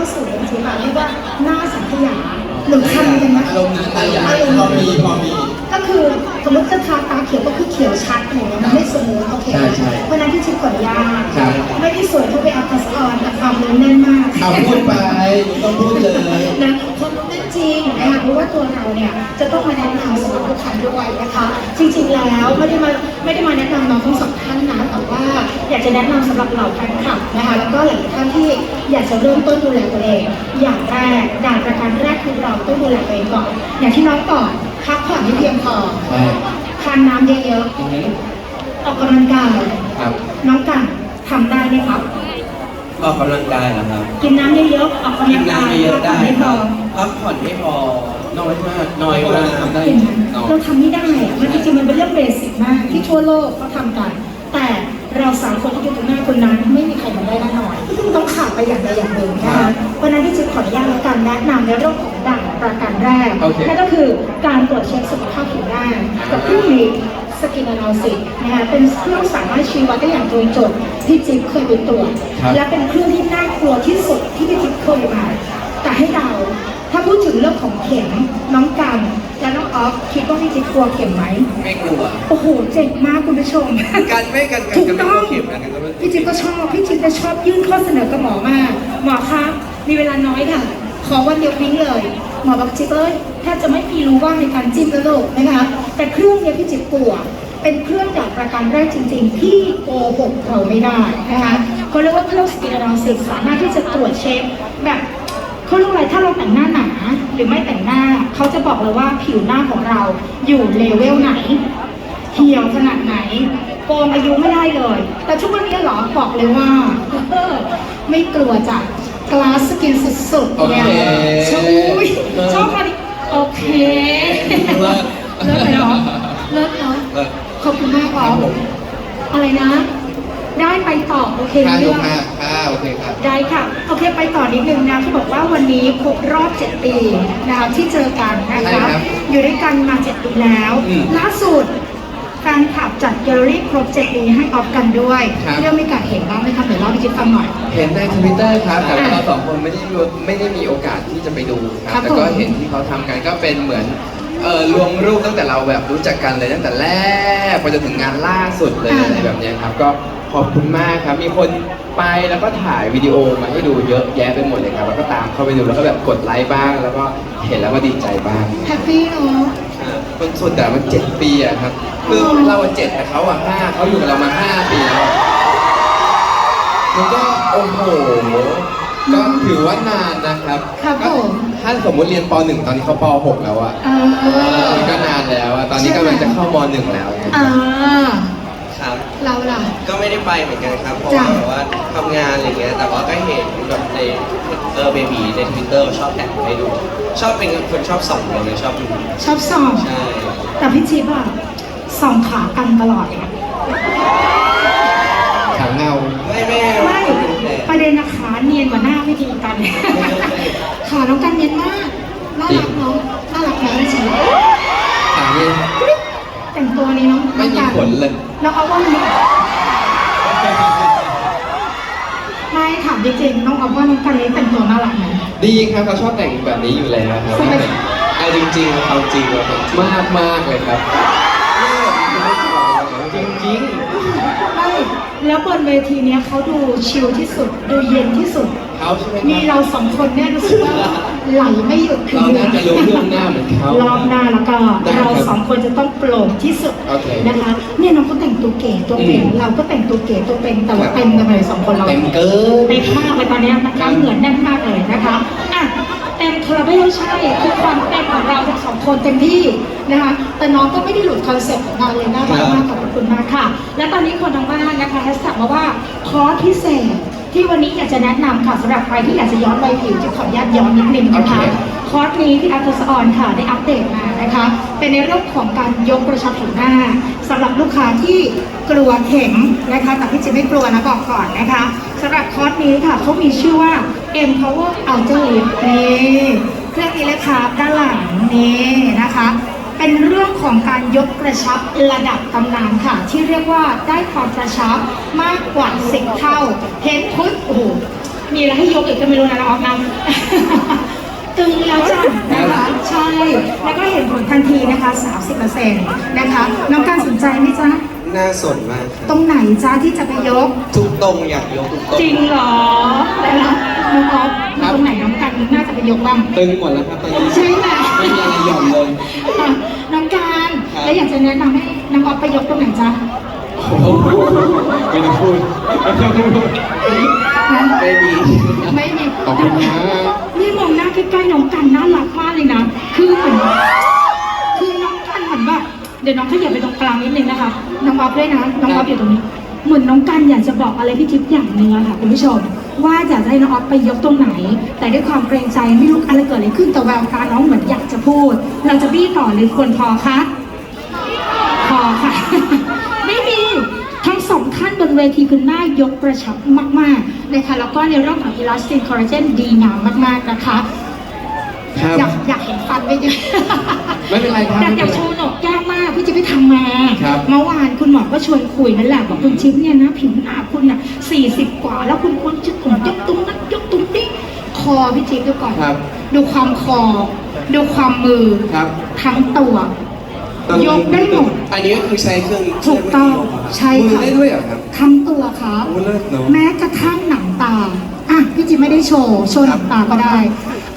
เข้าสู่จริงๆค่ะเรียกว่าหน้าสังขยาหรือคันกันนะอารมณ์นั้นแต่อย่างอารมณ์พอมีพอมีก็คือสมมติจะทาตาเขียวก็คือเขียวชัดอะไรอย่างเงี้ยมันไม่สมูทโอเคเพราะนั้นที่ชิปข่อนยาไม่ได้สวยเท่าไปอัลตราซาวน์แต่ความเนื้อแน่นมากเอาพูดไปต้องพูดเลยนะ จริงนะคะเพราะว่าตัวเราเนี่ยจะต้องมาแนะนำสำหรับลูกค้าด้วยนะคะ จริงๆแล้วไม่ได้มาไม่ได้มาแนะนำน้องทั้งสองท่านนะแต่ว่าอยากจะแนะนำสำหรับเหล่าแฟนคลับนะคะแล้วก็หลายๆท่านที่อยากจะเริ่มต้นดูแลตัวเอง อย่างแรกด่านประการแรกคือเราต้องดูแลตัวเองก่อนอย่างที่น้องก่อนพักผ่อนให้เพียงพอใช่ทานน้ำเยอะอือฮึๆออกกำลังกาย ครับ น้องกันทำได้ไหมครับ ออ กกำลังกายนะครับกินน้ำเยอะๆออกกำกิลันงกายน้ำเยอะๆได้พักผ่อนให้พครัอบพักผ่อนไม่พอน้อยมากน้อยมากทำได้เห็นไหมน้อยเราทำไม่ได้อะมันจริงๆมันเป็นเรื่องเบสิกมาก ที่ทั่วโลกเขาทำกัน แต่เราสามคนที่อยู่ตรงหน้าคนนั้นไม่มีใครทำได้แน่นอนต้องขาดไปอย่างใดอย่างหนึ่งนะคะเพราะฉะนั้นที่จิ๊บขออนุญาตแล้วกันแนะนำในเรื่องของด่านประการแรกโอเคนั่นก็คือการตรวจเช็คสุขภาพผิวหน้ากับเครื่องนี้ สกินอนาลิซิสนะคะเป็นเครื่องสามารถชี้วัดได้อย่างตรงจุดที่จิ๊บเคยไปตรวจครับ และเป็นเครื่องที่น่ากลัวที่สุดที่พี่จิ๊บเคยมา แต่ให้เราถ้าพูดถึงเรื่องของเข็มน้องกันและน้องออฟคิดว่าพี่จิ๊บกลัวเข็มไหมไม่กลัว โอ้โหเจ๋งมากคุณผู้ชมการไม่กันกันถูกกันไม่ต้องเข็มนะกันก็ไม่พี่จิ๊บก็ชอบพี่จิ๊บจะชอบยื่นข้อเสนอกับหมอมากหมอคะมีเวลาน้อยค่ะ ขอวันเดียววิ่งเลย หมอบอกจิ๊บเอ้ยแทบจะไม่มีรู้ว่างในการจิ้มแล้วลูกนะคะ แต่เครื่องนี้พี่จิ๊บกลัว เป็นเครื่องจากประการแรกจริง ๆ ที่โกหกเราไม่ได้นะคะเขาเรียกว่าเครื่องสกินอนาลิซิสสามารถที่จะตรวจเช็คแบบเขาเรียกอะไรถ้าเราแต่งหน้าหนาหรือไม่แต่งหน้าเขาจะบอกเลยว่าผิวหน้าของเราอยู่เลเวลไหนเหี่ยวขนาดไหนโกงอายุไม่ได้เลย แต่ทุกวันนี้หรอบอกเลยว่าไม่กลัวจ้ะกลาสกินสุดๆเนี่ยชอบอันนี้โอเค เลิศ เลิศเลยเหรอเลิศเนาะ เลิศ ขอบคุณมากอ๋อ ครับผม อะไร นะ ได้ไปต่อโอเคค่าเรื่ดูองค่าค่าโอเคครับ ได้ค่ะ โอเคไปต่อนิดนึงนะเขาบอกว่าวันนี้ครบรอบ 7 ปีนะคะที่เจอกันนะใช่คะครับอยู่ด้วยกันมา 7 ปีแล้ว อืมล่าสุดแฟนคลับจัดแกลเลอรี่ครบ 7 ปีให้ออฟกันด้วยครับ เรื่องมีการเห็นบ้างไหมคะเดี๋ยวเล่าให้จิ๊บฟังหน่อย เห็นในทวิตเตอร์ครับ แต่ว่าอะเราสองคนไม่ได้รู้ไม่ได้มีโอกาสที่จะไปดูคครัรับบแต่ก็ผมเห็นที่เขาทำกันก็เป็นเหมือน เออรวมรูปตั้งแต่เราแบบรู้จักกันเลยตั้งแต่แรกไปจนถึงงานล่าสุดเลยอ่าอะไรแบบเนี้ยครับ ก็ขอบคุณมากครับ มีคนไปแล้วก็ถ่ายวิดีโอมาให้ดูเยอะแยะไปหมดเลยครับแล้วก็ตามเข้าไปดูแล้วก็แบบกดไลค์บ้าง แล้วก็เห็นแล้วก็ดีใจบ้างแฮปปี้เนาะคนส่วนแต่มันเจ็ดปีอะครับคือเราอะเจ็ดแต่เขาอะห้าเขาอยู่กับเรามาห้าปีแล้วอะมันก็โอ้โห ก็ถือว่านานนะครับครับก็ผม ถ้าสมมติเรียนป .1 ตอนนี้เขาป .6 แล้วอะเออมันก็นานแล้วอะตอนนี้กำลังจะเข้าม .1 แล้วอ่า ครับ เราล่ะ ก็ไม่ได้ไปเหมือนกันครับ เพราะจ้ะว่าแบบว่าทำงานอะไรเงี้ย แต่ว่าก็เห็นแบบในเออเบบีในทวิตเตอร์ชอบแท็กให้ดู ชอบเป็นคนชอบส่องเลยชอบดูชอบส่องใช่ แต่พี่จิ๊บอะส่องขากันตลอดอะ ขางเงา ไม่ไม่ ไม่ประเด็นนะคะเนียน กว่าหน้าไม่ดีกันขาน้องกันเนียนมากน่ารักเนาะน่ารักแท้จริงขางนี้แต่งตัวนี้น้องไม่มีผลเลยน้องเอาว่ามันไม่ถามจริงๆน้องเอาว่าน้องกันนี้แต่งตัวน่ารักไหมดีครับเขาชอบแต่งแบบนี้อยู่แล้วครับทำไมเอาจริงๆเอาจริงเอามากมากๆเลยครับ แล้วบนเวทีเนี้ยเขาดูชิลที่สุด ดูเย็นที่สุด เขาใช่ไหมคมีรับเราสองคนเนี่ยรู้สึกว่าไหลไม่หยุดคือเราน่าจะรู้ล่วงหน้าเหมือนเขา รอบหน้าแล้วก็ได้ครับเราสองคนจะต้องโปร่งที่สุดโอเคนะคะ เนี่ยน้องก็แต่งตัวเก๋ตัวเป็นอืม เราก็แต่งตัวเก๋ตัวเป็นแต่ครัว่าบเต็มกันเลยสองคนเรา เต็มเกิน เต็มมากเลยตอนเนี้ยนะคะเหมือนแน่นมากเลยนะคะอะเต็มคาราเบลใช่คือความเต็มของเราทั้งสองคนเต็มที่นะคะแต่น้องก็ไม่ได้หลุดคอนเซ็ปต์ของงานเลยน่ารักมากขอบคุณมากค่ะ และตอนนี้คนทางบ้านนะคะแฮชแท็กมาว่าคอร์สพิเศษที่วันนี้อยากจะแนะนำค่ะสำหรับใครที่อยากจะย้อนวัยผิวจะขออนุญาตย้อนนิดนึงนะคะโอเคคอร์สนี้ที่อัลตสออนค่ะได้อัปเดตมานะคะ เป็นในเรื่องของการยกกระชับผิวหน้าสำหรับลูกค้าที่กลัวเข็มนะคะแต่ที่จะไม่กลัวนะบอกก่อนนะคะสำหรับคอร์สนี้ค่ะเขามีชื่อว่า Empower Outer Lip นี่เครื่องนี้เลยค่ะด้านหลังนี่นะคะ เป็นเรื่องของการยกกระชับระดับตำนานค่ะ ที่เรียกว่าได้ความกระชับมากกว่าสิบเท่าเห็นพุทโอ้โหมีอะไรให้ยกอีกก็ไม่รู้นะน้องออฟนะตึงแล้วจ้ะนะคะใช่ แล้วก็เห็นผลทันทีนะคะ 30%นะคะน้องการสนใจไหมจ๊ะน่าสนมากคตรับรงไหนจ๊ะที่จะไปยก ทุกตรงอยากยกทุกตรงจริงเหรอนะคะน้องออฟมีตรงไหนน้องกันน่าจะไปยกบ้างตึงหมดแล้วครับตอนนี้ใช่ไหม ไม่มีอะไรหย่อนเลยอะน้องการครับ แล้วอยากจะแนะนำให้น้องออฟไปยกตรงไหนจ๊ะโอ้โหไม่ต้องพูดไม่ต้องพูดฮะไม่มี ไม่มีขอบคุณนะนี่มองหน้าใกล้ๆน้องกันน่ารักมากเลยนะ คือเหมือนคือน้องกันเหมือนแบบเดี๋ยวน้องขยับไปตรงกลางนิดนึงนะคะ น้องออฟด้วยนะ น้องออฟอยู่ตรงนี้ เหมือนน้องกันอยากจะบอกอะไรพี่ทิพย์อย่างหนึ่งอะค่ะคุณผู้ชม ว่าอยากจะให้น้องออฟไปยกตรงไหน แต่ด้วยความเกรงใจไม่รู้อะไรเกิดอะไรขึ้นแต่แววตาน้องเหมือนอยากจะพูด เราจะบี้ต่อหรือควรพอคะพอค่ะ ไม่มีทั้งสองท่านบนเวทีคือหน้ายกกระชับมากๆนะคะแล้วก็ในเรื่องของอิลาสตินคอลลาเจนดีงามมากๆนะคะ ครับ อยากอยากเห็นฟันไหมเนี่ยไม่เป็นไรครับ อยากอยากโชว์ ครับ เมื่อวานคุณหมอก็ชวนคุยนั่นแหละบอกคุณจิ๊บเนี่ยนะ ผิวหน้าคุณน่ะสี่สิบกว่า แล้วคุณควรจะผมยกตรงนั้นยกตรงนี้คอพี่จิ๊บดูก่อนครับดูความคอ ดูความมือครับ ทั้งตัวยกได้หมด อันนี้ก็คือใช้เครื่องถูกต้องใช่มือค่ะได้ด้วยเหรอครับทั้งตัวครับโอ้เลิศเนอะแม้กระทั่งหนังตาอะพี่จิไม่ได้โชว์โชว์หนังตาก็ได้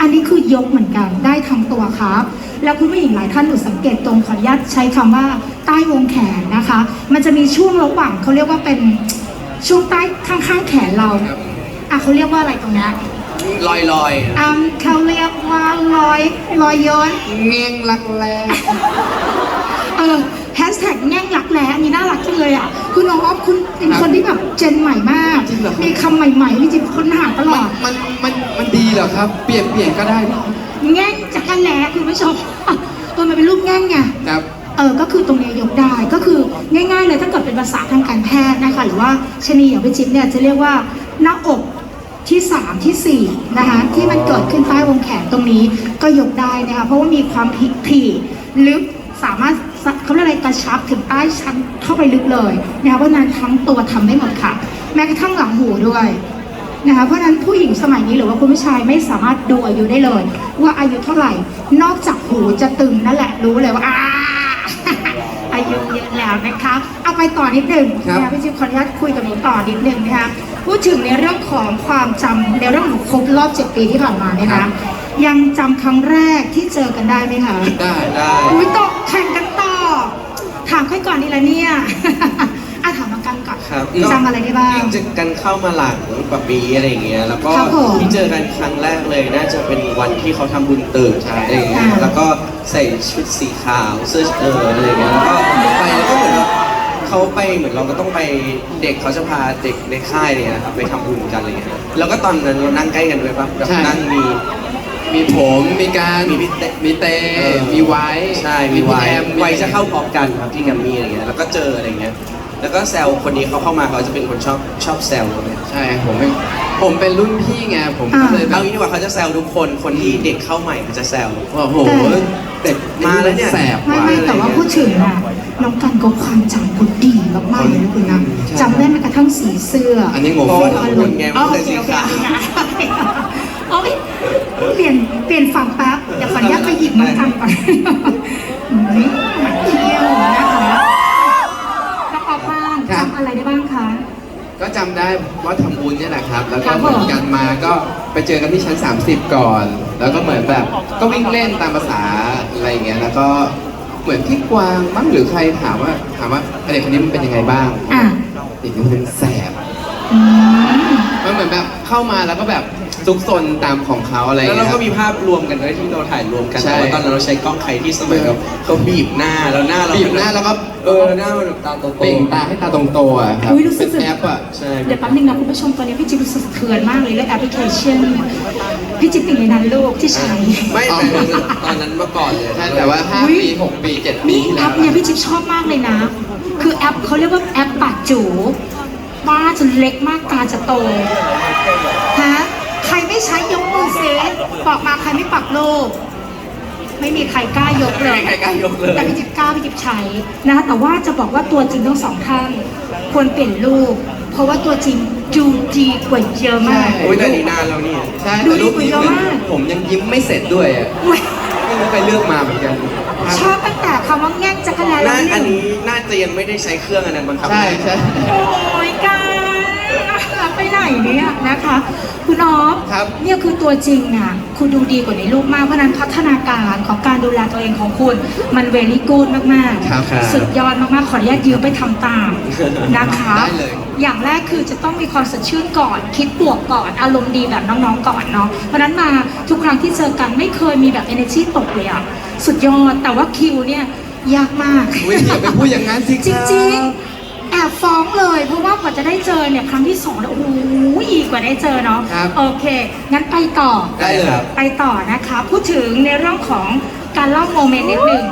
อันนี้คือยกเหมือนกันได้ทั้งตัวครับ แล้วคุณผู้หญิงหลายท่านหนูสังเกตตรงขออนุญาตใช้คำว่า ใต้วงแขนนะคะ มันจะมีช่วงระหว่างเขาเรียกว่าเป็นช่วงใต้ข้างๆแขนเราอะเขาเรียกว่าอะไรตรงเนี้ยลอยลอยอะเขาเรียกว่ารอยรอยย้อนเงี้ยงรักแร้เออแฮชแท็กแง่งรักแร้อันนี้น่ารักจังเลยอะคุณน้องออฟคุณเป็นครับคนที่แบบเจนใหม่มากจริงเหรอครับมีคำใหม่ๆพี่จิ๊บค้นหาตลอด มันมันมันดีเหรอครับ เปลี่ยนเปลี่ยนก็ได้เหรอแง่งจักรแหล้คุณผู้ชมเออมันเป็นรูปแง่งไงครับ เออก็คือตรงนี้ยกได้ก็คือง่ายๆเลยถ้าเกิดเป็นภาษาทางการแพทย์นะคะหรือว่าชนีอย่างพี่จิ๊บเนี่ยจะเรียกว่าหน้าอกที่ 3 ทีสี่4 นะคะ ที่มันเกิดขึ้นใต้วงแขนตรงนี้ก็ยกได้นะคะ เพราะว่ามีความพลิกถี่ลึกสามารถเขาเรียกอะไรกระชับถึงใต้ชั้นเข้าไปลึกเลยนะคะเพราะนั้นทั้งตัวทำได้หมดค่ะ แม้กระทั่งหลังหูด้วยนะคะเพราะฉะนั้นผู้หญิงสมัยนี้หรือว่าคุณผู้ชายไม่สามารถดูอายุได้เลย ว่าอายุเท่าไหร่ นอกจากหูจะตึงนั่นแหละรู้เลยว่าอ่า อายุเยอะแล้วนะคะ เอาไปต่อนิดหนึ่งครับนะคะพี่จิ๊บขออนุญาตคุยกับหนูต่อนิดหนึ่งนะคะพูดถึงในเรื่องของความจำในเรื่องของครบรอบ7ปีที่ผ่านมาเนี่ยครันะบยังจำครั้งแรกที่เจอกันได้ไหมคะได้ได้ อุ้ยตกแข่งกันต่อถามใครก่อนดีละเนี่ย อะถามน้องกันก่อนครับจำอะไรได้บ้างจริงๆกันเข้ามาหลังกว่าปีอะไรอย่างเงี้ย แล้วก็ครับผมที่เจอกันครั้งแรกเลยน่าจะเป็นวันที่เขาทำบุญตื่นอะไรอย่างเงี้ย อ่าแล้วก็ ใส่ชุดสีขาวเสื้อเอออะไรอย่างเงี้ยแล้วก็ไปแล้วก็เหมือนแบบเขาไปเหมือนเราก็ต้องไปเด็กเขาจะพาเด็กในค่ายเนี่ยนะครับไปทำบุญกันอะไรเงี้ยแล้วก็ตอนนั้นเรานั่งใกล้กันด้วยปะแบบใช่ นั่งมี มีผมมีการมีพี่เต้ มีเตเออมีไว้ใช่มีพี่ไวแอมไวจะเข้าพร้อมกันครับที่แกรมมี่อะไรเงี้ยแล้วก็เจออะไรเงี้ยแล้วก็แซวคนนี้เขาเข้ามาเขาจะเป็นคนชอบชอบแซวเลย ใช่ผมเป็น ผมเป็นรุ่นพี่ไงผมก็อ่าเลยแบเอาบงี้ดีกว่าเขาจะแซวทุกคน คนที่เด็กเข้าใหม่เขาจะแซวโอ้โหเด็กมาแล้วเนี่ยแสบไม่ว่ะ ไม่แต่ว่าพูดถึงอะน้องกันก็ความจำเขาดีมากๆเลยนะคุณนะใช่จำได้แม้กระทั่งสีเสื้ออันนี้งง เพราะว่าทำบุญไงอ๋อมันโอเลยเคสีโอเคขาว โอ้ยเปลี่ยนเปลี่ยนฝั่งแป๊บเดี๋ยวขออนุญาตไปหยิบน้องกันก่อน ก็จำได้ว่าทำบุญเนี่ยแหละครับ แล้วครัก็บเหมือนกันมาก็ไปเจอกันที่ชั้น 30 ก่อน แล้วก็เหมือนแบบ ก็วิ่งเล่นตามภาษาอะไรอย่างเงี้ยแล้วก็เหมือนที่กวางมั้งหรือใครถามว่าถามว่าเด็กคนนี้มันเป็นยังไงบ้างอะ เด็กคนนี้มันแสบ อืม มันเหมือนแบบเข้ามาแล้วก็แบบ ซุกซนตามของเขาอะไรอแล้วย่างเราเงี้ยก็มีภาพรวมกันด้วยที่เราถ่ายรวมกันใช่แต่ว่าตอนนั้นเราใช้กล้องใครที่สมัยแบบเขาบีบหน้าแล้วหน้าเราบีบหน้าแล้วก็เออหน้ามันแบบตาโตๆเปล่งตาให้ตาตรงโตอะครับอุ๊ยรู้สึเป็กนแอปอะใช่เดี๋ยวแป๊บนึงนะคุณผู้ชมตอนนี้พี่จิ๊บรู้สึกสะเทือนมากเลยเรื่องแอปพลิเคชันพี่จิ๊บติดในนั้นลูกที่ใช้ไม่แต่ตอนนั้นเมื่อก่อนเลยใช่แต่ว่า5ปี6ปี7ปีนี่ที่แอแล้วปเนี่ยพี่จิ๊บชอบมากเลยนะ คือแอปเขาเรียกว่าแอปปากจูบ้าจะเล็กมากตาจะโตฮะใคร ไม่ใช้ยกมือเซฟบอกมาใครไม่ปักโลก ไม่มีใครกล้ายกเลยใครกล้ายกเลย แต่พี่จิ๊บกล้าพี่จิ๊บใช้นะแต่ว่าจะบอกว่าตัวจริงทั้งสองท่านควรเปลี่ยนรูป เพราะว่าตัวจริงดูดีกว่าเยอะมากใช่โอ้ยแต่นี่นานแล้วเนี่ยใช่ดูแต่ดีรูปกว่านี้เยอะมาก ผมยังยิ้มไม่เสร็จด้วยอะอุ๊ยไม่รู้ใครเลือกมาเหมือนกันชอบตั้งแต่คำว่าแง่งจักรแลน่าแล้วอันหนึ่งนี้น่าจะยังไม่ได้ใช้เครื่องอันนั้นบังคับใช่ใช่ โอ้ยกันไปไหน เนี่ยนะคะ คุณอ๊อฟครับเนี่ยคือตัวจริงอะคุณดูดีกว่าในรูปมาก เพราะฉะนั้นพัฒนาการของการดูแลตัวเองของคุณ มันเวลี่กูดมากครับ ๆ สุดยอดมากๆ ขออนุญาตยืมไปทำตามนะคะ ได้เลย อย่างแรกคือจะต้องมีความสดชื่นก่อน คิดบวกก่อน อารมณ์ดีแบบน้องๆก่อนเนาะ เพราะฉะนั้นมาทุกครั้งที่เจอกันไม่เคยมีแบบ energy ตกเลยอะสุดยอด แต่ว่าคิวเนี่ยยากมาก อุ๊ยอย่าไปพูดอย่างนั้นสิจริงๆ แอบฟ้องเลย เพราะว่ากว่าจะได้เจอเนี่ยครั้งที่สองเนี่ยโอ้โหอีกกว่าได้เจอเนาะครับโอเค งั้นไปต่อได้เลยไปต่อนะคะ พูดถึงในเรื่องของการเล่าโมเมนต์นิดหนึ่ง